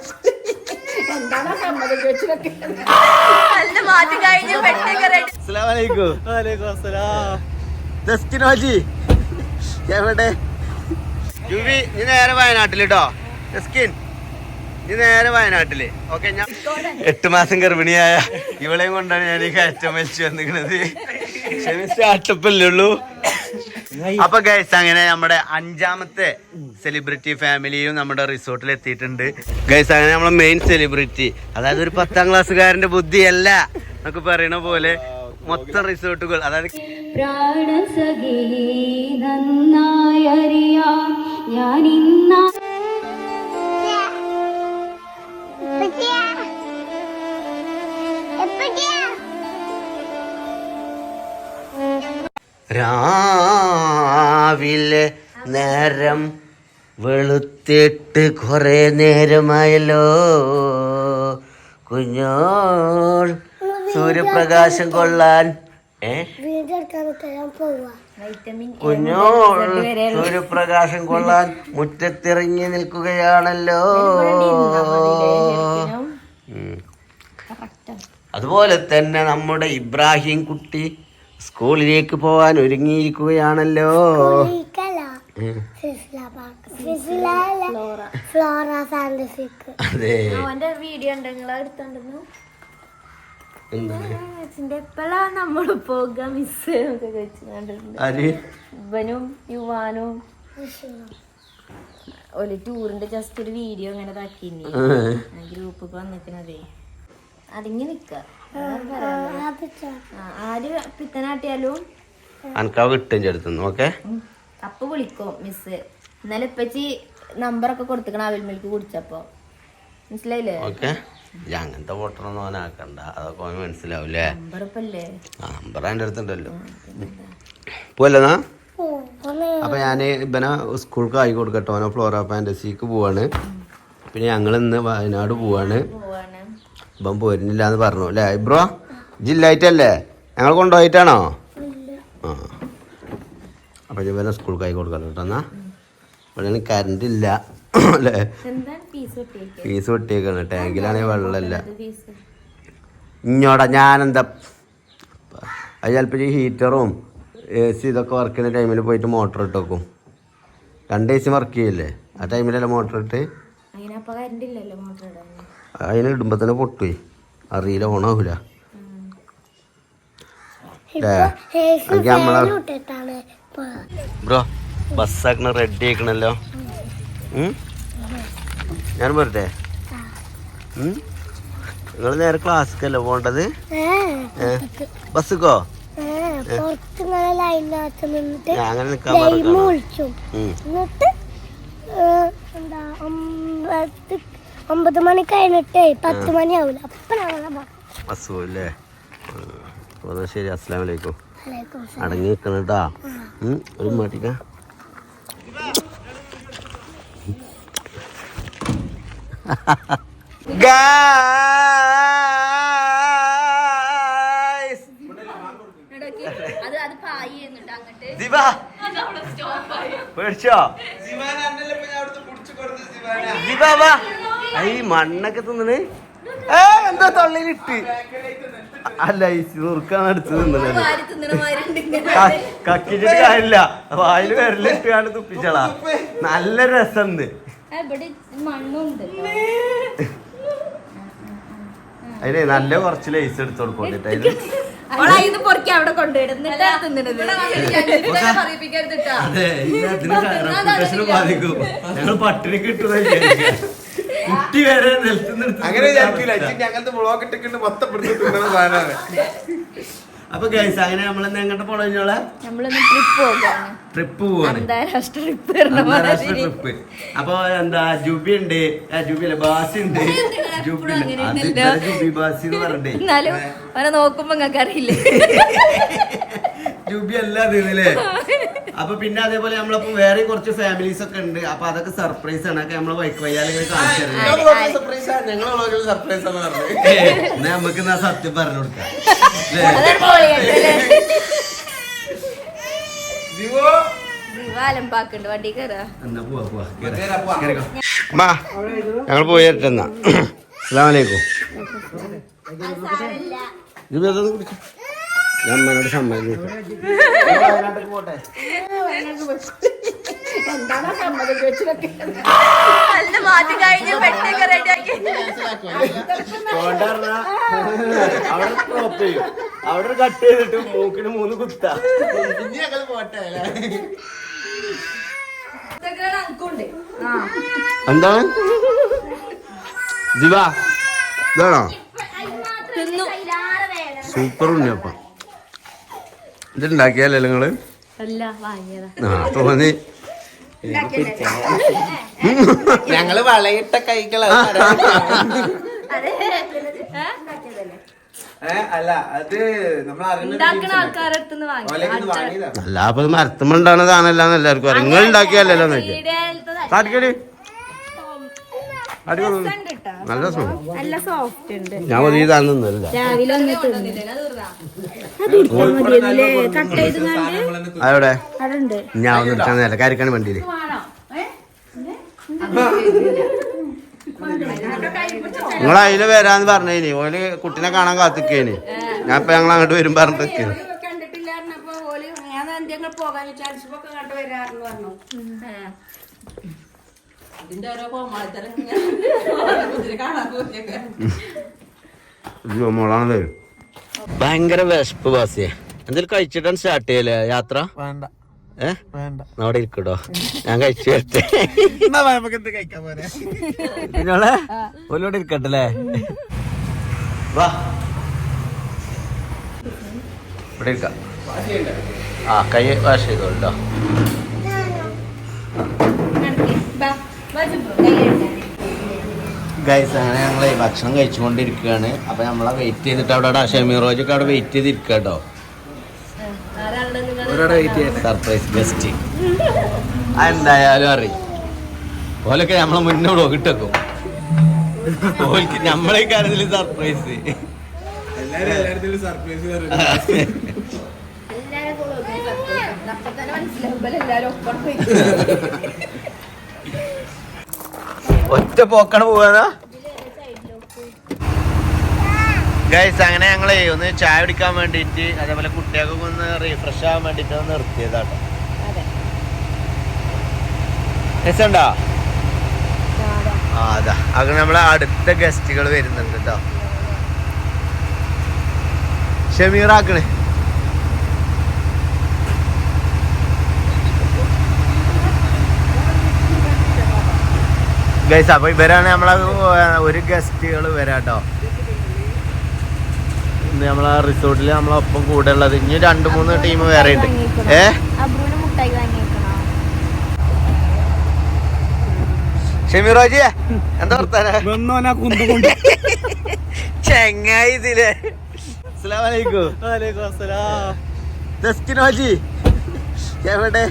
എന്താണ് സമ്മതം ചോദിച്ചതൊക്കെ നല്ല മാറ്റി കഴിഞ്ഞ് ജസ്റ്റിനോജി എവിടെ? നീ നേരെ വയനാട്ടിൽ കേട്ടോ ജസ്കിൻ നീ നേരെ വയനാട്ടിൽ. ഓക്കെ ഞാൻ എട്ട് മാസം ഗർഭിണിയായ ഇവളെയും കൊണ്ടാണ് ഞാൻ ഈ കയറ്റം വലിച്ചു വന്നിരിക്കുന്നത്. അട്ടപ്പല്ലേ ഉള്ളൂ? അപ്പൊ ഗൈസ് അങ്ങനെ നമ്മുടെ അഞ്ചാമത്തെ സെലിബ്രിറ്റി ഫാമിലിയും നമ്മുടെ റിസോർട്ടിൽ എത്തിയിട്ടുണ്ട്. ഗൈസ് അങ്ങനെ നമ്മുടെ മെയിൻ സെലിബ്രിറ്റി അതായത് ഒരു പത്താം ക്ലാസ്സുകാരന്റെ ബുദ്ധിയല്ല എന്നൊക്കെ പറയണ പോലെ മൊത്തം റിസോർട്ടുകൾ അതായത് പ്രാണസഖി ഞാൻ ഇന്ന രാവിലെ നേരം വെളുത്തിട്ട് കുറെ നേരമായല്ലോ. കുഞ്ഞോൾ സൂര്യപ്രകാശം കൊള്ളാൻ കുഞ്ഞോൾ സൂര്യപ്രകാശം കൊള്ളാൻ മുറ്റത്തിറങ്ങി നിൽക്കുകയാണല്ലോ. അതുപോലെ തന്നെ നമ്മുടെ ഇബ്രാഹിം കുട്ടി സ്കൂളിലേക്ക് പോവാൻ ഒരുങ്ങിയിരിക്കുകയാണല്ലോ. അതെ. വീഡിയോ പോക മിസ് ഇവനും യുവാനും. ഒരു ടൂറിന്റെ ജസ്റ്റ് ഒരു വീഡിയോ ഇങ്ങനെ. ഗ്രൂപ്പ് വന്നിക്കണതേ. അതിങ്ങി നിക്ക. ആര് പിത്തനാട്ടിയാലും അനക്കാവ് കിട്ടും ചെടുത്തുന്നു ഓക്കെ? അപ്പൊ വിളിക്കും മിസ് ഇന്നലെ ഇപ്പച്ചി നമ്പറൊക്കെ കൊടുത്തിക്കണം അവൽ മിൽക്ക് കുടിച്ചപ്പോ. മനസ്സിലായില്ലേ? ഓക്കെ. അങ്ങനത്തെ അവൻ ആക്കണ്ട. അതൊക്കെ ഓന് മനസ്സിലാവൂലേ? ആ നമ്പർ അതിന്റെ അടുത്തുണ്ടല്ലോ. പോവല്ലെന്നാ അപ്പൊ ഞാൻ ഇവനെ സ്കൂൾക്ക് ആയി കൊടുക്കട്ടോ. ഓനെ ഫ്ലോറ ഫാന്റസിക്ക് പോവാണ്. പിന്നെ ഞങ്ങൾ ഇന്ന് വയനാട് പോവാണ്. ഇവൻ പോരുന്നില്ല എന്ന് പറഞ്ഞു അല്ലേ? ഇബ്രോ ജില്ലായിട്ടല്ലേ ഞങ്ങൾ കൊണ്ടുപോയിട്ടാണോ? ആ. അപ്പം ഇവനെ സ്കൂൾ കൈ കൊടുക്കണം കേട്ടോ എന്നാ? ഇവിടെ കറണ്ട് ഇല്ല അല്ലേ? ഫീസ് കിട്ടിയേക്കാണ് പൊട്ടിയേക്കാണ് ടാങ്കിലാണെങ്കിൽ വെള്ളമില്ല ഇഞ്ഞോടാ ഞാനെന്താ? അത് ചിലപ്പോൾ ഈ ഹീറ്ററും എ സി ഇതൊക്കെ വർക്ക് ചെയ്യുന്ന ടൈമിൽ പോയിട്ട് മോട്ടർ ഇട്ട് വെക്കും രണ്ട് എ സി വർക്ക് ചെയ്യില്ലേ? ആ ടൈമിലല്ലേ മോട്ടർ ഇട്ട്? അതിന് ഇടുമ്പോ തന്നെ പൊട്ടുപോയി അറിയില്ല ഓണാവൂല. Bro ബസ്സാക്കണ ready ആക്കണല്ലോ? ഞാൻ പോരട്ടെ നിങ്ങൾ നേരെ ക്ലാസ്സിക്കല്ലേ പോണ്ടത് ബസ്സുക്കോ? അങ്ങനെ നിൽക്കാൻ പറഞ്ഞു എന്നിട്ട് എന്താ ഒമ്പത് ഒമ്പത് മണി കഴിഞ്ഞിട്ടേ പത്ത് മണി ആവൂല അപ്പൊ ഞങ്ങളെ ബസ് പോയില്ലേ അപ്പോൾ ശരി അസ്സാം വലൈക്കും അടങ്ങി നിൽക്കണം കേട്ടാ ഉം, ഒരു മാറ്റിക്ക. പേടിച്ചോ? ഐ മണ്ണൊക്കെ തിന്നണ്. ഏ എന്താ തള്ളിയിലിട്ട് അല്ല ഈ നുറുക്കാണ് അടുത്ത് തിന്നണത്. കക്കിച്ചിട്ട് കാര്യമില്ല. വായിൽ വിരലിട്ട് കാണി തുപ്പിച്ചളാ. നല്ല രസം മണ്ണുണ്ട്. അതിന് നല്ല കുറച്ച് ലേസ് എടുത്തു കൊടുക്കോണ്ടിട്ട് അതിന്. ഇത് പൊറക്കി അവിടെ ബാധിക്കും. ഞങ്ങൾ പട്ടിണി കിട്ടുന്ന കുട്ടി വരെ നിലത്തുനിന്ന് അങ്ങനെ അങ്ങനത്തെ ബ്ലോക്ക് ഇട്ടിട്ട് മൊത്തം പിടിച്ച് തിന്നണ സാധനമാണ്. അപ്പൊ ഗൈസ് അങ്ങനെ നമ്മൾ എങ്ങോട്ട് പോണോളെ നമ്മളൊന്ന് ട്രിപ്പ് പോകാണ് ട്രിപ്പ് പോവാണ്. അന്താരാഷ്ട്ര ട്രിപ്പ് വരണ അന്താരാഷ്ട്ര ട്രിപ്പ് അപ്പൊ എന്താ ജുബി ഉണ്ട്. ജുബി അല്ല ബാസി ഉണ്ട്. ജുബി ജുബി ബാസി എന്ന് പറഞ്ഞിട്ടേ. എന്നാലും അവനെ നോക്കുമ്പോ നിങ്ങൾക്ക് അറിയില്ലേ? ജുബി അല്ല അപ്പൊ പിന്നെ അതേപോലെ നമ്മളപ്പോ വേറെ കുറച്ച് ഫാമിലീസ് ഒക്കെ ഉണ്ട്. അപ്പൊ അതൊക്കെ സർപ്രൈസ് ആണ്. ഒക്കെ നമ്മൾ വൈക്ക് വയ്യാലിങ്ങനെ കാണിച്ചു നമുക്ക് എന്നാ സത്യം പറഞ്ഞു കൊടുക്കാം. പോയിട്ടെന്നാ ഞങ്ങൾ പോയി വരട്ടെന്നാ അസ്സലാമലൈക്കും ഇത് ഇതൊന്ന് കുടിക്ക്. ഞാൻ അമ്മേനോട് സമ്മതം മാറ്റി കഴിഞ്ഞ് പെട്ടൊക്കെ റെഡിയാക്കി അവിടെ സ്റ്റോപ്പ് ചെയ്യും. അവിടെ കട്ട് ചെയ്തിട്ട് മൂക്കിന് മൂന്ന് കുത്താ. എന്താണ് ജിവാ ഇതാണോ? സൂപ്പർ ഉണ്ണിയപ്പം. ഇതുണ്ടാക്കിയല്ലേ നിങ്ങൾ? ആ തോന്നി ഞങ്ങൾ വളയിട്ട കൈകള അല്ല അത് നമ്മൾ ആൾക്കാരെ ആൾക്കാരുടെ അടുത്തുനിന്ന് അല്ല അപ്പൊ മരത്തുമ്പോണ്ടാണ് സാധനം എല്ലാം എല്ലാവർക്കും അറിയാം. നിങ്ങൾ ഉണ്ടാക്കിയല്ലോ കാട്ടിക്കടി. നല്ല നല്ല സോഫ്റ്റ് ഉണ്ട്. ഞാൻ രാവിലെ ഒന്ന് ഉണ്ട്? ഞാൻ ഒന്ന് എടുക്കാൻ നേരം കരിക്കാണ് വണ്ടിയിൽ. നിങ്ങൾ അതിൽ വരാന്ന് പറഞ്ഞേനി. ഓൽ കുട്ടിനെ കാണാൻ കാത്തിക്കേനി. ഞാൻ ഇപ്പൊ ഞങ്ങൾ അങ്ങോട്ട് വരും പറഞ്ഞിട്ട് പോകാൻ വെച്ചാൽ അൽസുമൊക്കെ കണ്ടു വരാറെന്ന് പറഞ്ഞു. ഇതിന്റെ ഓരോ കോമാളിത്തരം കാണാൻ ഭയങ്കര വിശപ്പ് ബാസിയെ എന്തെങ്കിലും കഴിച്ചിട്ടാണ് സ്റ്റാർട്ട് ചെയ്യല്ലേ യാത്ര? വേണ്ട. അവിടെ ഇരിക്കട്ടോ. ഞാൻ കഴിച്ചു വരട്ടെ. ഓലോടെ ഇരിക്കട്ടല്ലേ വാ. ഇവിടെ ഇരിക്കാം. ആ കൈ വാഷ് ചെയ്തോട്ടോ ഗൈസ് അങ്ങനെ ഞങ്ങൾ ഭക്ഷണം കഴിച്ചുകൊണ്ടിരിക്കുകയാണ്. അപ്പൊ നമ്മളെ വെയിറ്റ് ചെയ്തിട്ട് അവിടെ ഷെമീറോജൊക്കെ അവിടെ വെയിറ്റ് ചെയ്തിരിക്കുക കേട്ടോ. സർപ്രൈസ് ഗസ്റ്റ് എന്തായാലും അറിയും ഓലൊക്കെ നമ്മളെ മുന്നേ കിട്ടക്കും ഓൽക്ക് നമ്മളെ കാര്യത്തിൽ സർപ്രൈസ് എല്ലാരും ഒറ്റ പോക്കാണ് പോവാനാ? ഗൈസ് അങ്ങനെ ഞങ്ങളെ ഒന്ന് ചായ കുടിക്കാൻ വേണ്ടിയിട്ട് അതേപോലെ കുട്ടികൾക്കൊക്കെ ഒന്ന് റീഫ്രഷ് ആവാൻ വേണ്ടിട്ട് ഒന്ന് നിർത്തിയതാട്ടോ. രസമുണ്ടോ ആ അതാ. അങ്ങനെ നമ്മളെ അടുത്ത ഗസ്റ്റുകൾ വരുന്നുണ്ട് കേട്ടോ ഷമീറാക്കണേ. ഗൈസ് അപ്പൊ ഇവരാണ് നമ്മളെ ഒരു ഗസ്റ്റുകൾ വരാട്ടോ. ഇന്ന് നമ്മളെ റിസോർട്ടിൽ നമ്മളൊപ്പം കൂടെ ഉള്ളത്. ഇനി രണ്ട് മൂന്ന് ടീം വേറെ ഉണ്ട്. ഏ? ഷമീറോജി എന്താ ചെങ്ങായി ഇതിലെ. എവിടെ?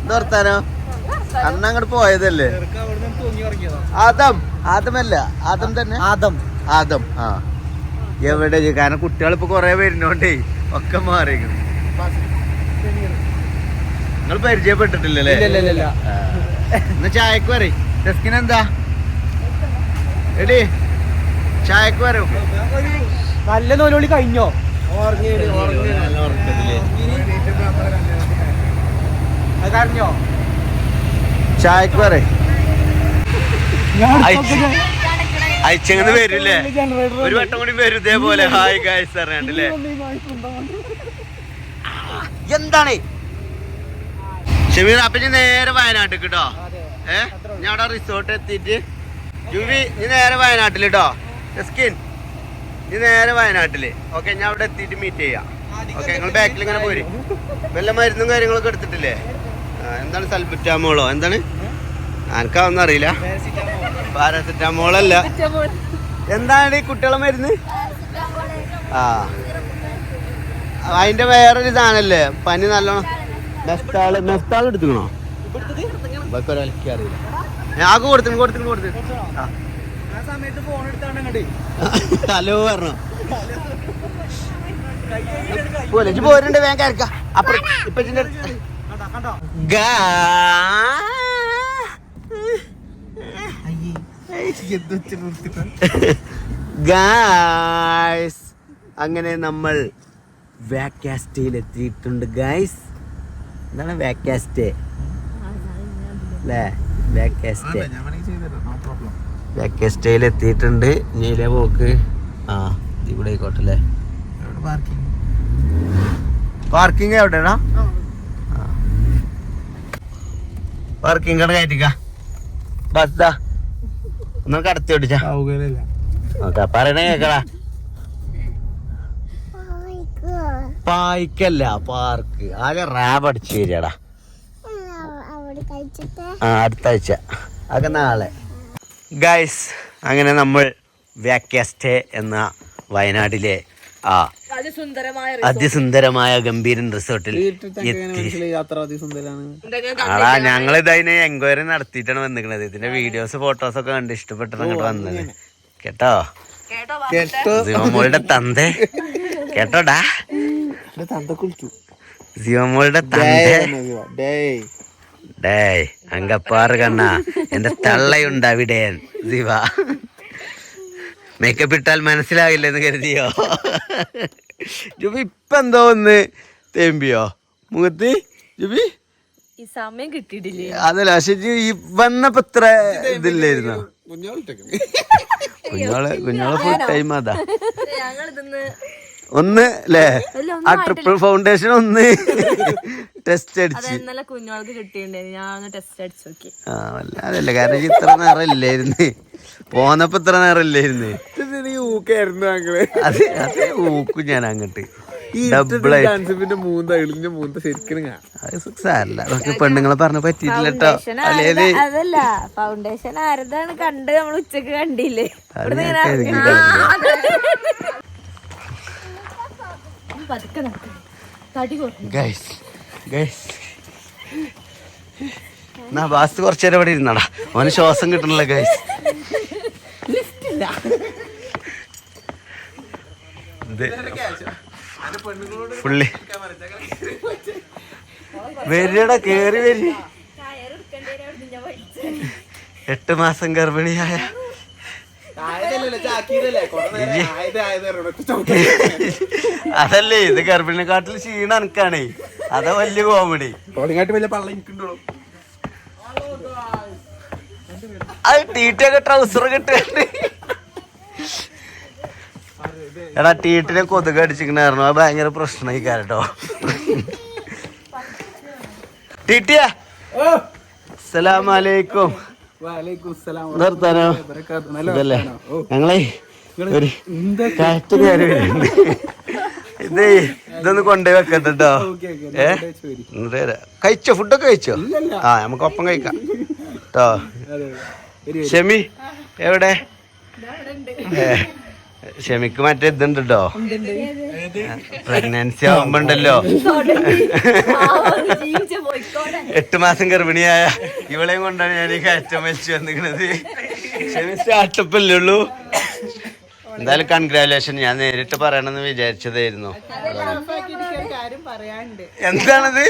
എന്താ വർത്താനം? അന്ന് അങ്ങോട്ട് പോയതല്ലേ? ആദം. ആദമല്ല. ആദം തന്നെ? ആദം. ആദം. ആ. എവിടെ? കാരണം കുട്ടികൾ ഇപ്പൊ കൊറേ വരുന്നോണ്ടേ ഒക്കെ മാറിയിരിക്കുന്നു. നിങ്ങൾ പരിചയപ്പെട്ടിട്ടില്ലല്ലേ. എന്നാ ചായക്ക് പറയും. ഡെസ്കിന് എന്താ? എടി ചായക്ക് വരൂ നല്ല നോലോളി കഴിഞ്ഞോ? നല്ല ചായക്ക് പറയും അയച്ചങ്ങനെ വരില്ലേ? ഒരു വട്ടം കൂടി വരും ഇതേപോലെ. ഹായ് ഗായ്സ് അറിയാണ്ടല്ലേ എന്താണ്? ഷമീർ അപ്പൊ നേരെ വയനാട്ടിൽ കേട്ടോ ഏ? ഞാൻ അവിടെ റിസോർട്ട് എത്തിയിട്ട്. ജുവി നീ നേരെ വയനാട്ടിൽ കേട്ടോ സ്കിൻ നീ നേരെ വയനാട്ടിൽ. ഓക്കെ ഞാൻ അവിടെ എത്തിയിട്ട് മീറ്റ് ചെയ്യാം. ഓക്കെ നിങ്ങൾ ബാക്കിൽ ഇങ്ങനെ പോര്. വല്ല മരുന്നും കാര്യങ്ങളൊക്കെ എടുത്തിട്ടില്ലേ? എന്താണ് സൽബിറ്റാമോളോ എന്താണ്? എനിക്കാവൊന്നും അറിയില്ല. പാരസെറ്റാമോളല്ല എന്താണ് ഈ കുട്ടികളെ മരുന്ന്? ആ. അതിന്റെ വേറൊരു സാധനല്ലേ പനി നല്ലോണം. മെസ്താൾ മെസ്താൾ എടുത്തുക്കണോ? അറിയില്ല. ഞാൻ ഹലോ പറഞ്ഞോ. പോലെ വേഗം കയറിക്കാം അപ്പൊ ഇപ്പൊ ഗായ്സ് അങ്ങനെ നമ്മൾ വാക്കാസ്റ്റയിൽ എത്തിയിട്ടുണ്ട് ഗായ്സ്. എന്താണ് വാക്കാസ്റ്റേ അല്ലേ? പ്രോബ്ലം. വാക്കാസ്റ്റയിൽ എത്തിയിട്ടുണ്ട് നീല പോക്ക്? ആ ഇവിടെ ആയിക്കോട്ടെ അല്ലേ? പാർക്കിംഗ് എവിടെയാണോ പാർക്കിംഗ് കട കയറ്റിക്ക. ബസ് ഒന്ന് കടത്തി ഓടിച്ചാ. നോക്ക പറയണ കേക്കടാ. പായിക്കല്ല പാർക്ക്. ആകെ റാബ് അടിച്ചു അവിടെ ആ അടുത്ത ആഴ്ച അതൊക്കെ നാളെ. ഗൈസ് അങ്ങനെ നമ്മൾ വാക്കാസ്റ്റേ എന്ന വയനാട്ടിലെ ആ. അതിസുന്ദരമായ ഗംഭീരൻ റിസോർട്ടിൽ അതാ ഞങ്ങൾ ഇതതിന് എൻക്വയറി നടത്തിയിട്ടാണ് വന്നിക്കണത് ഇതിന്റെ വീഡിയോസ് ഫോട്ടോസ് ഒക്കെ കണ്ട് ഇഷ്ടപ്പെട്ടാണ് അങ്ങോട്ട് വന്നത്. കേട്ടോ? സിവമോളുടെ തന്ത. കേട്ടോടാ? തന്ത കുളിച്ചു. സിവമോളുടെ തന്ത. ഡേ. അങ്കപ്പാറ് കണ്ണ. എന്റെ തള്ളയുണ്ട് അവിടെ ശിവ മേക്കപ്പ് ഇട്ടാൽ മനസ്സിലാവില്ല എന്ന് കരുതിയോ? ജുബി ഇപ്പൊ എന്തോ ഒന്ന് തേമ്പിയോ? മുഖത്ത്? ജുബി? ഈ സമയം കിട്ടിയിട്ടില്ലേ? അതല്ല പക്ഷെ ജുബി ഈ വന്നപ്പോ ഇത്ര ഇതില്ലായിരുന്നു? കുഞ്ഞോൾ കുഞ്ഞോൾ ഫുൾ ടൈം അതാ. ഞങ്ങൾ ഒന്ന് അല്ലേ ആ ട്രിപ്പിൾ ഫൗണ്ടേഷൻ ഒന്ന്. ടെസ്റ്റ് അടിച്ച്. ഇന്നലെ കുഞ്ഞോൾക്ക് കിട്ടിയിട്ടുണ്ടായിരുന്നു. ഞാൻ ഒന്ന് ടെസ്റ്റ് അടിച്ചു നോക്കി. ആ വല്ലാതല്ല കാരണം ഇത്ര നേരം ഇല്ലായിരുന്നു പോന്നപ്പോ ഇത്ര നേരം ഇല്ലായിരുന്നു ഊക്കായിരുന്നു ഞങ്ങൾ. അത് അത് ഊക്കും ഞാൻ അങ്ങോട്ട്. പെണ്ണുങ്ങളെ പറഞ്ഞ പറ്റിയിട്ടില്ല കേട്ടോ അല്ലേൽ അതല്ല ഫൗണ്ടേഷൻ ആരതാണ് കണ്ട് നമ്മൾ ഉച്ചയ്ക്ക് കണ്ടില്ലേ? പതുക്കെ നടക്കണം തടി കൊടുക്കും ഗൈസ് ഗൈസ് എന്നാ ബാസ് കുറച്ചു നേരം ഇവിടെ ഇരുന്നടാ. അവന് ശ്വാസം കിട്ടണല്ലോ ഗൈസ് പുള്ളി. വരിടാ കേറി വരി. എട്ട് മാസം ഗർഭിണിയായ അതല്ലേ ഇത് ഗർഭിണിനെക്കാട്ടിൽ ക്ഷീണം എനക്കാണേ അതാ വലിയ കോമഡി അത് ടീറ്റൊക്കെ ട്രൗസർ കിട്ടുന്നുണ്ട് എടാ ടീറ്റിനെ കൊതുക് അടിച്ചിരിക്കണായിരുന്നു അത് ഭയങ്കര പ്രശ്നമായി കേട്ടോ ടീറ്റിയ അസ്സലാമലൈക്കും നിർത്താനോ ഇതല്ലേ ഞങ്ങളെ ഒരു കാറ്റ് കയറി വരുന്നുണ്ട് ഇത് ഇതൊന്ന് കൊണ്ടുപോയി വെക്കട്ടോ ഏ? എന്നിട്ട് വരാം. കഴിച്ചോ? ഫുഡൊക്കെ കഴിച്ചോ? ആ നമുക്ക് ഒപ്പം കഴിക്കാം. കേട്ടോ ഷെമി എവിടെ? ഏ, ഷെമിക്ക് മറ്റേ ഇതുണ്ട് കേട്ടോ പ്രഗ്നൻസി ആവുമ്പോണ്ടല്ലോ. എട്ട് മാസം ഗർഭിണിയായ ഇവളെയും കൊണ്ടാണ് ഞാൻ ഈ കയറ്റം വലിച്ചു വന്നിരിക്കുന്നത്. ഷെമി സ്റ്റാർട്ടപ്പ് ഉള്ളൂ. എന്തായാലും കൺഗ്രാലേഷൻ ഞാൻ നേരിട്ട് പറയണമെന്ന് വിചാരിച്ചതായിരുന്നു. എന്താണത്?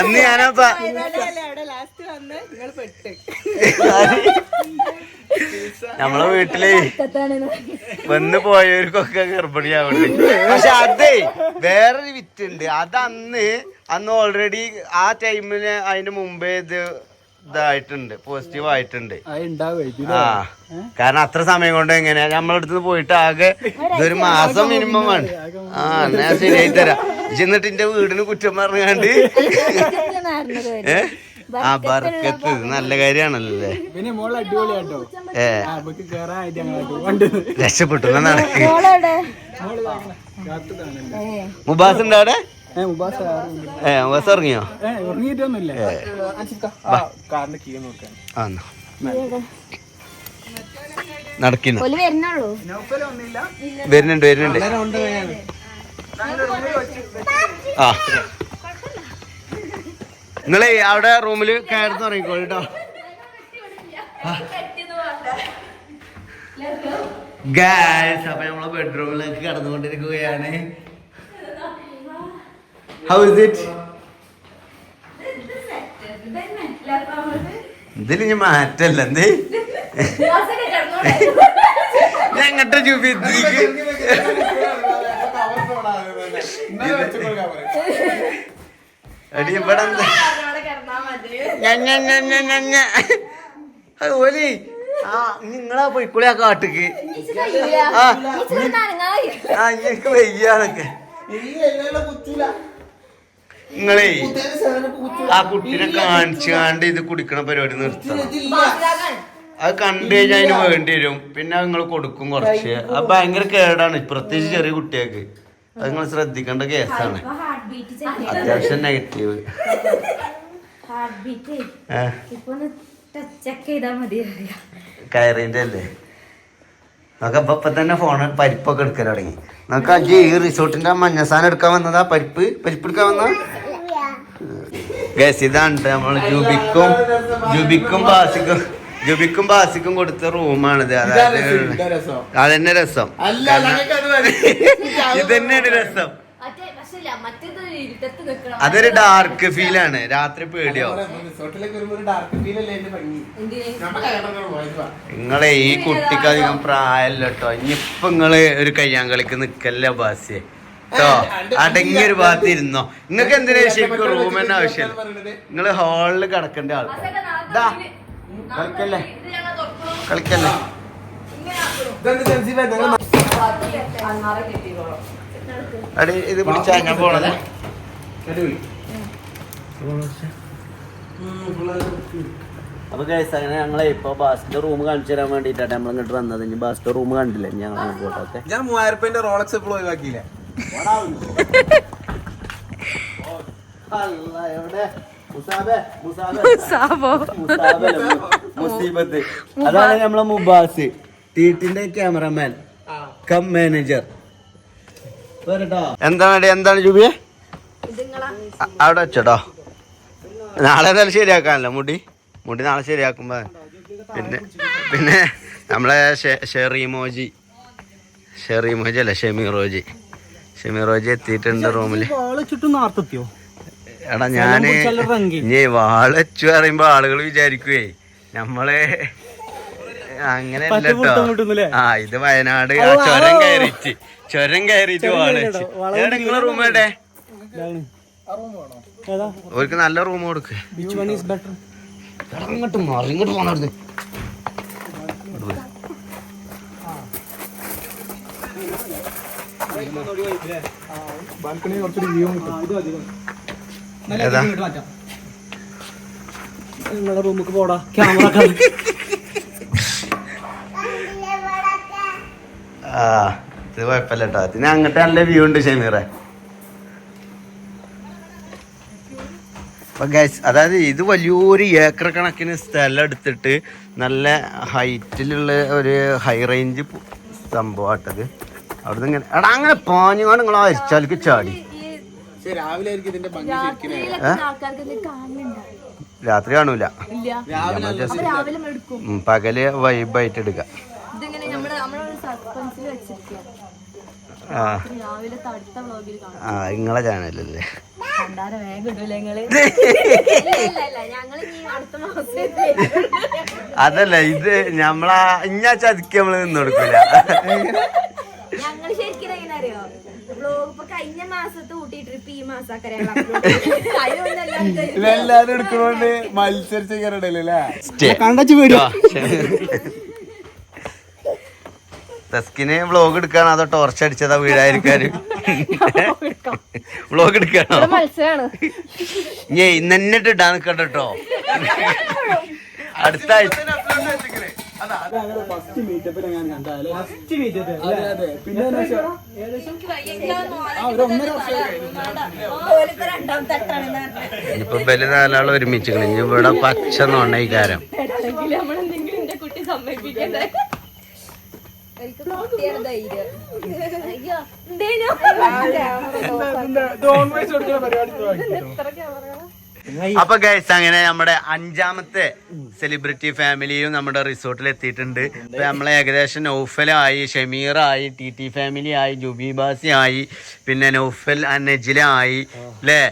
അന്ന് ഞാനപ്പ നമ്മളെ വീട്ടിൽ വന്ന് പോയവർക്കൊക്കെ ഗർഭിണിയാവുന്നുണ്ട് പക്ഷെ അതേ വേറൊരു വിറ്റുണ്ട്. അത് അന്ന് അന്ന് ഓൾറെഡി ആ ടൈമിന് അതിന് മുമ്പേ ഇത് ഇതായിട്ടുണ്ട് പോസിറ്റീവ് ആയിട്ടുണ്ട്. ആ കാരണം അത്ര സമയം കൊണ്ട് എങ്ങനെയാ? നമ്മളടുത്ത് പോയിട്ട് ആകെ ഇതൊരു മാസം മിനിമം ആണ്. ആ ഞാൻ ശരിയായി തരാം. എന്നിട്ട് എന്റെ വീടിന് കുറ്റം പറഞ്ഞാണ്ട് ഏ? ആ ബർക്കത്ത് നല്ല കാര്യാണല്ലേ പിന്നെ മോൾ അടിപൊളിയാട്ടോ. ഏ. രക്ഷപ്പെട്ടു. നടക്ക്? മുബാസ് ഉണ്ടോ അവിടെ? ഏ മുബാസ് ഉറങ്ങിയിട്ടൊന്നുമില്ല. നടക്കുന്നു വരുന്നുണ്ട് വരുന്നുണ്ട്. ആ. നിങ്ങളെ അവിടെ റൂമിൽ കയറുന്ന പറയുമ്പോൾ കേട്ടോ. ഗായ്സ് അപ്പൊ നമ്മളെ ബെഡ്റൂമിലേക്ക് കടന്നുകൊണ്ടിരിക്കുകയാണ്. ഹൗ ഇസ് ഇറ്റ് ഇതിൽ ഇനി മാറ്റല്ല എന്തേ? എങ്ങട്ടെ ചൂപ്പി എടി ഇവിടെ ഓലി. ആ നിങ്ങളാ പൊയ്ക്കുളി ആ കാട്ടിക്ക്. ആ ആ എനിക്ക് വയ്യാന്നൊക്കെ. നിങ്ങളേ ആ കുട്ടീനെ കാണിച്ചു കാണ്ട് ഇത് കുടിക്കണ പരിപാടി നിർത്തണം. അത് കണ്ടു കഴിഞ്ഞാൽ അതിന് വേണ്ടി വരും. പിന്നെ നിങ്ങൾ കൊടുക്കും കുറച്ച്. അത് ഭയങ്കര കേടാണ്. പ്രത്യേകിച്ച് ചെറിയ കുട്ടികൾക്ക്. അത് നിങ്ങൾ ശ്രദ്ധിക്കേണ്ട കേസാണ്. അത്യാവശ്യം നെഗറ്റീവ് കയറിന്റെ അല്ലേ? നമുക്ക് അപ്പൊ ഇപ്പൊ തന്നെ ഫോൺ പരിപ്പൊക്കെ എടുക്കാൻ തുടങ്ങി. നമുക്ക് അജി ഈ റിസോർട്ടിന്റെ മഞ്ഞ സാധനം എടുക്കാൻ വന്നതാ? പരിപ്പ്? പരിപ്പ് എടുക്കാൻ വന്നതാ? ഗസ് ഇതാണ് ട്ടോ നമ്മൾ ജൂബിക്കും ജുബിക്കും ബാസിക്കും. ജുബിക്കും ബാസിക്കും കൊടുത്ത റൂമാണിത്. അതായത് അതന്നെ രസം. ഇതന്നെയാണ് രസം. അതൊരു ഡാർക്ക് ഫീൽ ആണ്. രാത്രി പേടിയോ? നിങ്ങളെ ഈ കുട്ടിക്ക് അധികം പ്രായമല്ല കേട്ടോ ഇനിയിപ്പൊ നിങ്ങൾ ഒരു കയ്യാങ്കളിക്ക് നിക്കല്ല ബാസിയെ? കേട്ടോ അടങ്ങിയ ഒരു ഭാഗത്ത് ഇരുന്നോ? നിങ്ങൾക്ക് എന്തിനാ ശരിക്കും റൂം തന്നെ ആവശ്യമില്ല നിങ്ങൾ ഹാളിൽ കിടക്കേണ്ട ആൾക്കാർ കളിക്കല്ലേ? കളിക്കല്ലേ? അടി ഇത് പിടിച്ചാ ഞാൻ പോണത്. അപ്പൊ കേസ് അങ്ങനെ ഞങ്ങളെ ഇപ്പൊ ബാസിന്റെ റൂം കാണിച്ചു തരാൻ വേണ്ടിട്ടാണ് നമ്മൾ ഇങ്ങോട്ട് വന്നത്. ഇനി ബാസിന്റെ റൂം കണ്ടില്ല? ഞങ്ങൾ പോട്ടെ ഞാൻ മൂവായിരം രൂപന്റെ റോളക്സ് എപ്പോഴും ഒഴിവാക്കിയില്ല മുസീബത്ത്. അതാണ് നമ്മളെ മുബാസ്. തീട്ടിന്റെ ക്യാമറമാൻ കം മാനേജർ എന്താണ് എന്താണ് ജൂബിയെ? അവിടെ വെച്ചോട്ടോ. നാളെ എന്തായാലും ശരിയാക്കാനല്ലോ മുടി. മുടി നാളെ ശരിയാക്കുമ്പോ. പിന്നെ പിന്നെ നമ്മളെ ഷെറിമോജി. ഷെറിമോജി അല്ല ഷെമിറോജി. ഷെമിറോജി എത്തിയിട്ടുണ്ട് റൂമിൽ ചുറ്റും നാർത്തെത്തിയോ എടാ ഞാൻ. ഇനി വാളച്ചു പറയുമ്പോ ആളുകൾ വിചാരിക്കുവേ നമ്മളെ അങ്ങനെ? ആ ഇത് വയനാട് ആ ചുരം കയറിച്ച് ചുരം കയറിയിട്ട് വാളച്ചു നിങ്ങളെ റൂം എവിടെ? അവർക്ക് നല്ല റൂം കൊടുക്ക്. ഇങ്ങോട്ട് മാറി ഇങ്ങോട്ട് ബാൽക്കണി കുറച്ചൊരു വ്യൂ കിട്ടും? നിങ്ങളുടെ റൂമിക്ക് പോടാ. ക്യാമറ ആ ഇത് കുഴപ്പമില്ല കേട്ടോ ഇതിന് അങ്ങോട്ട് നല്ല വ്യൂ ഉണ്ട് ഷമീറെ. ഗൈസ് അതായത് ഇത് വലിയൊരു ഏക്കർ കണക്കിന് സ്ഥലം എടുത്തിട്ട് നല്ല ഹൈറ്റിലുള്ള ഒരു ഹൈ റേഞ്ച് സംഭവമാട്ടത് അവിടുന്ന് ഇങ്ങനെ എടാ അങ്ങനെ പാഞ്ഞുകൊണ്ട് നിങ്ങൾ അരിച്ചാലേക്ക് ചാടി. രാവിലെ ഇതിന്റെ രാത്രി കാണൂല. പകൽ വൈബായിട്ട് എടുക്ക. ആ. രാവിലെ അടുത്ത വ്ളോഗിൽ കാണാം. ആ നിങ്ങളെ ചാനലല്ലേ? അതല്ല ഇത് ഞമ്മളാ ഇഞ്ഞാ ചതിക്ക് നമ്മൾ നിന്ന് കൊടുക്കൂല ഞങ്ങൾ ശരിക്കും എങ്ങനെ അറിയോ? വ്ളോഗ് ഇപ്പൊ കഴിഞ്ഞ മാസത്തെ ഊട്ടി ട്രിപ്പ് ഈ മാസാക്കര എല്ലാരും എടുക്കണോണ്ട് മത്സരിച്ച് വീഡിയോ തസ്കിന് വ്ലോഗ് എടുക്കാണോ അതോ ടോർച്ച് അടിച്ചതാ വീഴായിരിക്കാൻ വ്ലോഗ് എടുക്കാണോ ഇനി ഞേ ഇന്ന് തന്നെ ഇടാ നിക്കണ്ട കേട്ടോ. അടുത്ത ആഴ്ച ഫസ്റ്റ് മീറ്റപ്പിൽ ഞാൻ കണ്ടാലേ ഫസ്റ്റ് മീറ്റപ്പ് അതെ അതെ. പിന്നെ ഇനിയിപ്പോ ബലി നാലാളും ഒരുമിച്ച് ഇനി ഇവിടെ പച്ച കൊടുക്കുന്ന പരിപാടി അപ്പൊ ഗൈസ് അങ്ങനെ നമ്മുടെ അഞ്ചാമത്തെ സെലിബ്രിറ്റി ഫാമിലിയും നമ്മുടെ റിസോർട്ടിൽ എത്തിയിട്ടുണ്ട്. ഇപ്പൊ നമ്മളെ ഏകദേശം നൗഫലായി ഷമീറായി ടി ടി ഫാമിലി ആയി ജുബീബാസി ആയി പിന്നെ നൗഫൽ നജില ആയി അല്ലേ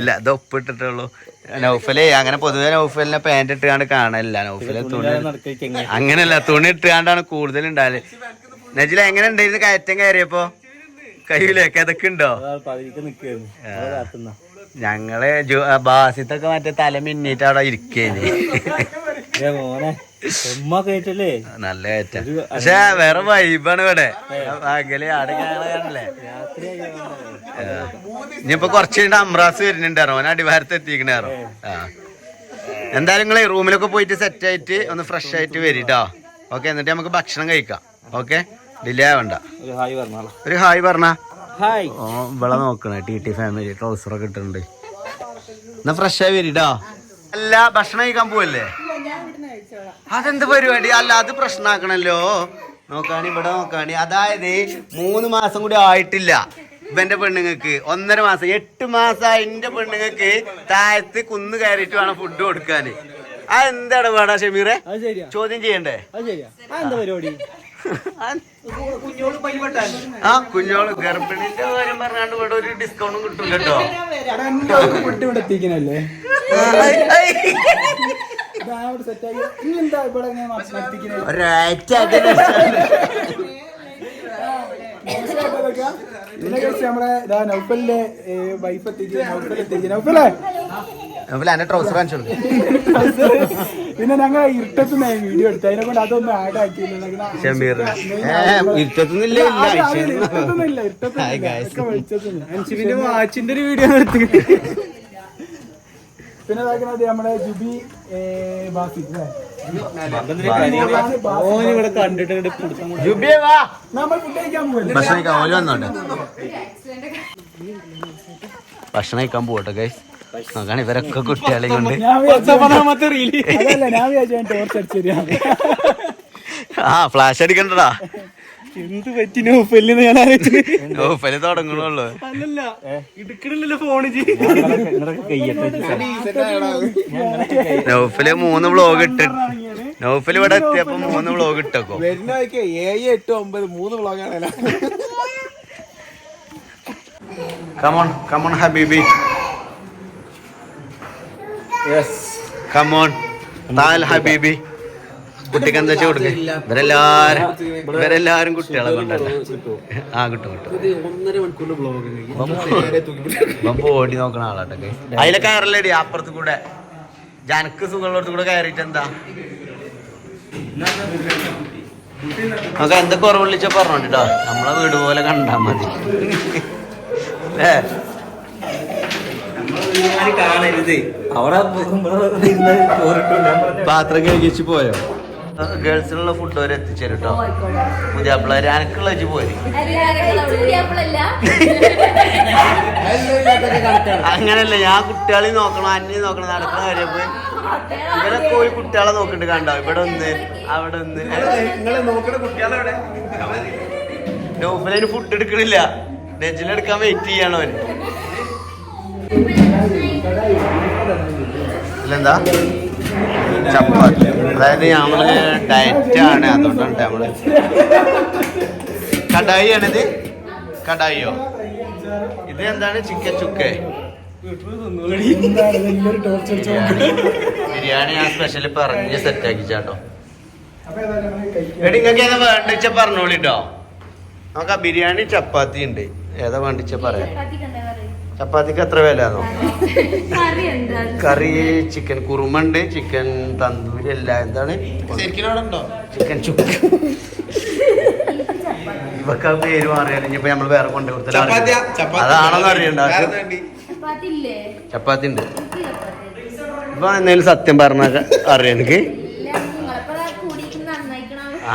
ഇല്ല അത് ഒപ്പിട്ടിട്ടുള്ളൂ. നൗഫലെ അങ്ങനെ പൊതുവെ നൗഫലിനെ പാന്റ് ഇട്ടുകാണ്ട് കാണലില്ല. നൗഫലെ തുണി അങ്ങനെയല്ല തുണി ഇട്ടുകാണ്ടാണ് കൂടുതൽ ഉണ്ടാൽ നജില എങ്ങനെ ഉണ്ടായിരുന്നു? കയറ്റം കയറിയപ്പോ? കയ്യിലേക്ക് അതൊക്കെ ഉണ്ടോ? ഞങ്ങൾ ബാസിത്തൊക്കെ മറ്റേ തല മിന്നിട്ട് അവിടെ ഇരിക്കേന്. നല്ല കയറ്റം പക്ഷെ വേറെ വൈബാണ് ഇവിടെ. അകലെ ആടെ കാണാനല്ലേ ഇനിയിപ്പൊ കുറച്ച് കഴിഞ്ഞ അമ്രാസ് വരുന്നുണ്ടാറോ ഓൻ അടിവാരത്ത് എത്തിക്കണാറോ ആ. എന്തായാലും നിങ്ങളെ റൂമിലൊക്കെ പോയിട്ട് സെറ്റ് ആയിട്ട് ഒന്ന് ഫ്രഷ് ആയിട്ട് വരിട്ടോ. ഓക്കെ എന്നിട്ട് നമുക്ക് ഭക്ഷണം കഴിക്കാം. ഓക്കെ ഡിലേ ആവണ്ട ഒരു ഹായ് പറഞ്ഞാളോ. ഒരു ഹായ് പറഞ്ഞ. ഹായ്. ഓ ഇവിടെ നോക്കണേ ടി ടി ഫാമിലി ട്രൗസർ ഒക്കെ ഇട്ടിട്ടുണ്ട്. എന്നാ ഫ്രഷായി ആയി വരിട്ടോ അല്ല ഭക്ഷണം കഴിക്കാൻ പോവല്ലേ? അതെന്ത് പരിപാടി? അല്ല അത് പ്രശ്നമാക്കണല്ലോ നോക്കാണി ഇവിടെ നോക്കാണി. അതായത് മൂന്ന് മാസം കൂടി ആയിട്ടില്ല. ഇവന്റെ പെണ്ണുങ്ങൾക്ക് ഒന്നര മാസം എട്ട് മാസമായി എന്റെ പെണ്ണുങ്ങൾക്ക് താഴത്ത് കുന്ന് കയറിയിട്ട് വേണം ഫുഡ് കൊടുക്കാന്. ആ എന്താണ് വേടാ ഷമീറെ ചോദ്യം ചെയ്യണ്ടേ? പരിപാടി? ആ കുഞ്ഞോൾ ഗർഭിണിന്റെ കാര്യം പറഞ്ഞാണ്ട് ഇവിടെ ഒരു ഡിസ്കൗണ്ടും കിട്ടും കേട്ടോ. നടത്തിക്കണേ ഒരാഴ്ച ഇതിനെ കുറിച്ച് നമ്മളെ ഇതാ നൗഫലിന്റെ വൈഫ് എത്തിച്ച് നൗഫൽ എത്തിച്ച്. നൗഫലേ? എന്റെ ട്രൗസർ കാണിച്ചു പിന്നെ ഞങ്ങൾ ഇരുട്ടത്തുനിന്ന് വീഡിയോ എടുത്തു. അതിനെ കൊണ്ട് അതൊന്നും ആഡ് ആക്കി guys. ഇരുട്ടത്തൊന്നുമില്ല വാച്ചിന്റെ ഒരു വീഡിയോ എടുത്തു. പിന്നെ ഇതാക്കുന്നത് നമ്മുടെ ജുബി ബാസി ഇവിടെ കണ്ടിട്ട് ജുബിയെ വാ. നമ്മൾ ഫുഡ് കഴിക്കാൻ പോകല്ലേ ഭക്ഷണം കഴിക്കാൻ പോകട്ടെ ഗൈസ് നോക്കാണ് ഇവരൊക്കെ കുട്ടികളെ കൊണ്ട് ആ ഫ്ലാഷ് അടിക്കണ്ടടാ. എന്ത് പറ്റി? നോഫലിന്ന് ഞാൻ നോഫൽ തുടങ്ങണല്ലോ അല്ലല്ല ഇടുക്കണില്ലല്ലോ ഫോണ് നോഫൽ മൂന്ന് ബ്ലോഗ് ഇട്ട് നൗഫൽ ഇവിടെ എത്തിയപ്പോ മൂന്ന് ബ്ലോഗ് ഇട്ടോ വരുന്ന ഏഴ് എട്ട് ഒമ്പത് മൂന്ന് വ്ളോഗാണല്ലോ കമോൺ കമോൺ ഹബീബി യെസ് കമോൺ താൽ ഹബീബി കുട്ടിക്ക് എന്താ വെച്ചാ കൊടുക്ക്? ഇവരെല്ലാരും ഇവരെല്ലാരും കുട്ടികളെ കൊണ്ടല്ലേ? ആ കിട്ടും. കിട്ടും ഓടി നോക്കണ ആളാട്ടെ അതിലെ കയറല്ലേടി അപ്പുറത്ത് കൂടെ. ജനക്ക് സുഖമുള്ളടത്ത് കൂടെ കയറിയിട്ട് എന്താ? നമുക്ക് എന്തൊക്കെ കുറവ് വിളിച്ച പറഞ്ഞോണ്ടിട്ടോ? നമ്മളെ വീട് പോലെ കണ്ടാ മതി. ഏ അവിടെ പാത്രം കഴിച്ചു പോയോ? ഗേൾസിനുള്ള ഫുഡ് വരെ എത്തിച്ചേരും കേട്ടോ പുതിയ പിള്ളേർ അനക്കുള്ള വെച്ച് പോരി. അങ്ങനല്ല ഞാൻ കുട്ടികളെ നോക്കണം അന്യം നോക്കണം നടക്കണ കാര്യം പോയി ഇവരൊക്കെ പോയി കുട്ടികളെ നോക്കിട്ട് കണ്ടോ? ഇവിടെ ഒന്ന് അവിടെ ഒന്ന്. നൗഫലതിന് ഫുഡ് എടുക്കണില്ല. നെജിലെടുക്കാൻ വെയിറ്റ് ചെയ്യണോ അവന്. ഇല്ലെന്താ ചപ്പാത്തി. അതായത് നമ്മൾ ഡയറ്റ് ആണ് അതുകൊണ്ടാണ് നമ്മൾ കടായി ആണിത് കടായിയോ? ഇത് എന്താണ്? ചിക്കൻ ചുക്കേ. ബിരിയാണി ഞാൻ സ്പെഷ്യലി പറഞ്ഞ് സെറ്റ് ആക്കിച്ചാട്ടോ എടി നിങ്ങൾക്ക് ഏതാ വേണ്ടിച്ച പറഞ്ഞോളിട്ടോ. നമുക്ക് ആ ബിരിയാണി ചപ്പാത്തി ഉണ്ട്. ഏതാ വേണ്ടിച്ച പറയാം? ചപ്പാത്തിക്ക് എത്ര വില കറി ചിക്കൻ കുറുമുണ്ട് ചിക്കൻ തന്തൂരി അല്ല എന്താണ്? ചിക്കൻ ചുക്ക. ഇവക്ക് ആ പേര് മാറിയാലും ഇനിയിപ്പോ നമ്മൾ വേറെ കൊണ്ടു? കൊടുത്താൽ. അതാണെന്ന് അറിയണ്ട ചപ്പാത്തി ഉണ്ട്. ഇപ്പൊ എന്തെങ്കിലും സത്യം പറഞ്ഞ അറിയാം എനിക്ക്. ആ,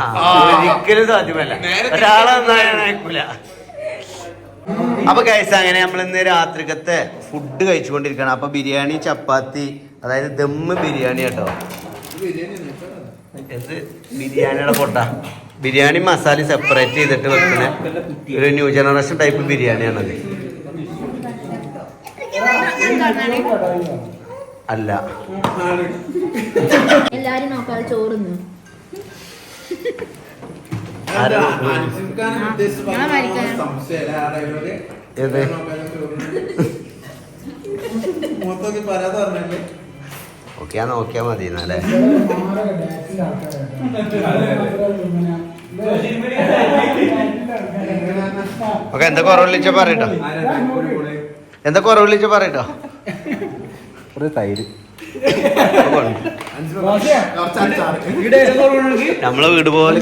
ഒരിക്കലും സാധ്യമല്ല. ഒരാളെ നന്നായി അയക്കൂല. അപ്പൊ കഴിച്ച അങ്ങനെ നമ്മൾ ഇന്ന് രാത്രിക്കത്തെ ഫുഡ് കഴിച്ചുകൊണ്ടിരിക്കുകയാണ്. അപ്പൊ ബിരിയാണി ചപ്പാത്തി അതായത് ദമ്മ് ബിരിയാണി കേട്ടോ. എന്ത് ബിരിയാണിയുടെ പൊട്ട? ബിരിയാണി മസാല സെപ്പറേറ്റ് ചെയ്തിട്ട് വെക്കുന്ന ഒരു ന്യൂ ജനറേഷൻ ടൈപ്പ് ബിരിയാണിയാണത്. അല്ല. എല്ലാരും നോക്കാതെ ചോറുന്നു? ഏത്? ഓക്കെ നോക്കിയാ മതി ഓക്കെ എന്താ കുറവിളിച്ച പറയട്ടോ? എന്താ കുറവിളിച്ച പറയട്ടോ? ഒരു തൈര്. നമ്മളെ വീട് പോലെ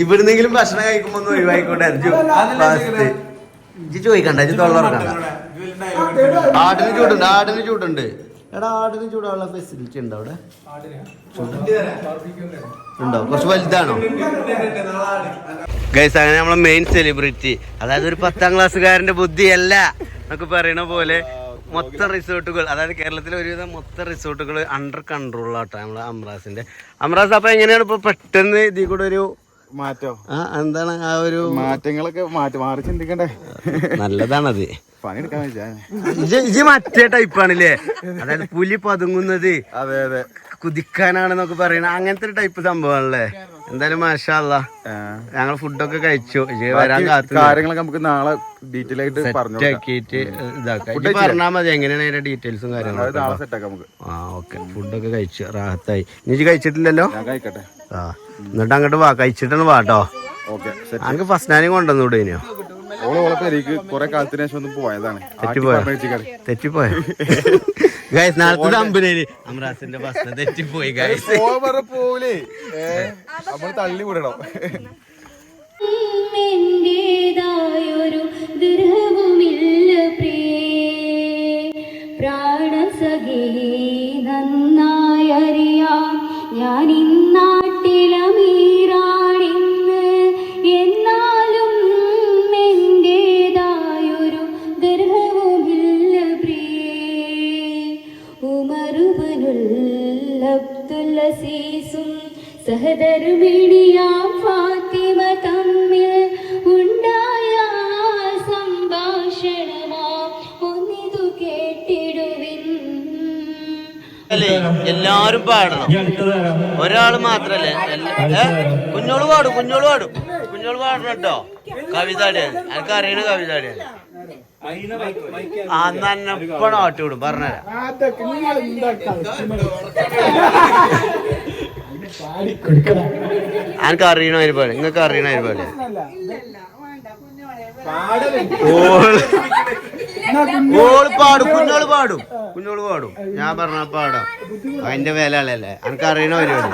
ഇവിടുന്നെങ്കിലും ഭക്ഷണം കഴിക്കുമ്പോ ഒന്ന് ഒഴിവായിക്കോട്ടെ അർജു ഇജ്ജ് ചോദിക്കണ്ട ഇജ്ജ് തൊള്ളറക്കണ്ട ആടിന് ചൂടുണ്ട് ആടിന് ചൂടുണ്ട്. എടാ ആടിന് ചൂടാനുള്ള ഫെസിലിറ്റി ഉണ്ടോ അവിടെ? ഉണ്ടോ? കുറച്ച് വലുതാണോ? ഗൈസ് അങ്ങനെ നമ്മളെ മെയിൻ സെലിബ്രിറ്റി അതായത് ഒരു പത്താം ക്ലാസ്സുകാരന്റെ ബുദ്ധിയല്ല. എന്നൊക്കെ പറയണ പോലെ മൊത്തം റിസോർട്ടുകൾ അതായത് കേരളത്തിലെ ഒരുവിധം മൊത്തം റിസോർട്ടുകൾ അണ്ടർ കൺട്രോളാട്ടോ നമ്മളെ അമ്രാസിന്റെ അമ്രാസ് അപ്പൊ എങ്ങനെയാണ് ഇപ്പൊ പെട്ടെന്ന് ഇതിൽ കൂടെ ഒരു മാറ്റോ? ആ എന്താണ് ആ ഒരു മാറ്റങ്ങളൊക്കെ മാറ്റി മാറി ചിന്തിക്കണ്ടേ? നല്ലതാണത്. പണിയെടുക്കാൻ എടുക്കാൻ ഇജ് ഇജ് മറ്റേ ടൈപ്പാണല്ലേ അതായത് പുലി പതുങ്ങുന്നത്. അതെ അതെ. കുതിക്കാനാണെന്നൊക്കെ പറയണ അങ്ങനത്തെ ഒരു ടൈപ്പ് സംഭവമാണല്ലേ? എന്തായാലും മാഷാല്ല. ഞങ്ങൾ ഫുഡൊക്കെ കഴിച്ചു. വരാൻ കാത്തു കാര്യങ്ങളൊക്കെ നമുക്ക് നാളെ ഡീറ്റെയിൽ ആയിട്ട് പറഞ്ഞു ഇതാക്കി. പറഞ്ഞാൽ മതി എങ്ങനെയാണ് അതിന്റെ ഡീറ്റെയിൽസും കാര്യങ്ങളും നാളെ നമുക്ക്. ആ ഓക്കെ. ഫുഡൊക്കെ കഴിച്ചു റാഹത്തായി. നീ കഴിച്ചിട്ടില്ലല്ലോ? കഴിക്കട്ടെ. ആ. എന്നിട്ട് അങ്ങോട്ട് വാ കഴിച്ചിട്ടാണ് വാട്ടോ ഓക്കെ അനക്ക് ഫസ്റ്റ് കൂടെ കൊണ്ടുവന്നൂടെ ഇനിയോ? ഓൾ ഓളെ പേരേക്ക് കുറെ കാലത്തിന് ശേഷം ഒന്ന് പോയതാണ്. തെറ്റിപ്പോയ. തെറ്റിപ്പോയോ? ഗൈസ് നാളത്തെ തമ്പനയിൽ അമ്രാസിന്റെ ബസ് തെറ്റിപ്പോയി ഗൈസ് പോവാൻ പറഞ്ഞ പോവൂലേ? ഏ, നമ്മൾ തള്ളി വിടണം. എന്റേതായൊരു ദുരവുമില്ല പ്രിയേ പ്രാണസഖേ നന്നായി അറിയാം ഞാൻ ഇന്നാട്ടിലമീറാണിന്ന് അബ്ദുൽ അസീസും ഫാത്തിമ തമ്മിൽ ഉണ്ടായ സംഭാഷണമാ കേട്ടിടുവിൻ. അല്ലേ? എല്ലാരും പാടണം. ഒരാൾ മാത്രല്ലേ? കുഞ്ഞോൾ പാടും കുഞ്ഞോൾ പാടും. കുഞ്ഞോൾ പാടണം കവിതാടിയാണ് എനിക്ക് അറിയണ കവിത പാടിയാണ് അന്ന് തന്നെ എപ്പോഴും ആട്ടി വിടും പറഞ്ഞുതരാം. എനിക്ക് അറിയണ പോലെ നിങ്ങൾക്ക് അറിയണ ഒരുപാട്? ഓൾ പാടും കുഞ്ഞോൾ പാടും. കുഞ്ഞോൾ പാടും. ഞാൻ പറഞ്ഞ പാടാം. അതിന്റെ വില ആളല്ലേ എനിക്ക് അറിയണ പരിപാടി